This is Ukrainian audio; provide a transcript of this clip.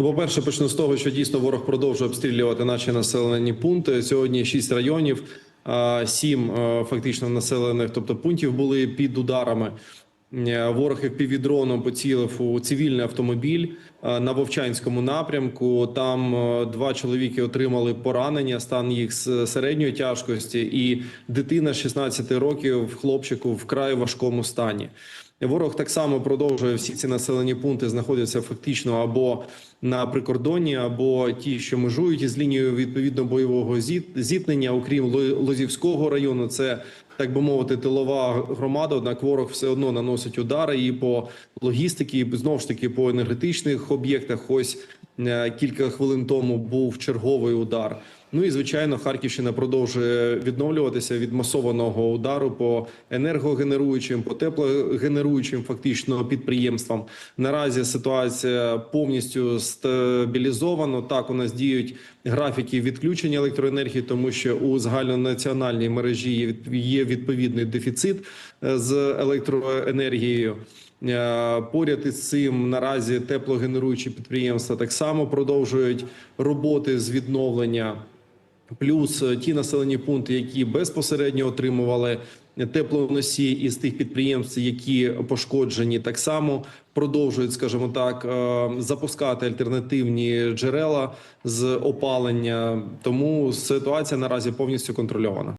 Ну, По-перше, почну з того, що дійсно ворог продовжує обстрілювати наші населені пункти. Сьогодні шість районів, сім е, фактично населених, тобто пунктів були під ударами. Е, Ворог півдроном поцілив у цивільний автомобіль е, на Вовчанському напрямку. Там два чоловіки отримали поранення, стан їх середньої тяжкості, і дитина 16 років, хлопчику вкрай важкому стані. Ворог так само продовжує всі ці населені пункти знаходяться фактично або на прикордонні, або ті, що межують із лінією відповідно бойового зіт- зіткнення, окрім Лозівського району, це так би мовити, тилова громада. Однак ворог все одно наносить удари і по логістиці, і знову ж таки по енергетичних об'єктах. Ось е, кілька хвилин тому був черговий удар. Ну і звичайно, Харківщина продовжує відновлюватися від масованого удару по енергогенеруючим, по теплогенеруючим фактично підприємствам. Наразі ситуація повністю стабілізована. Так у нас діють графіки відключення електроенергії, тому що у загальнонаціональній мережі є відповідний дефіцит е, з електроенергією. Е, Поряд із цим наразі теплогенеруючі підприємства так само продовжують роботи з відновлення. Плюс е, ті населені пункти, які безпосередньо отримували теплоносії із тих підприємств, які пошкоджені, так само продовжують, скажімо так, е, запускати альтернативні джерела з опалення. Тому ситуація наразі повністю контрольована.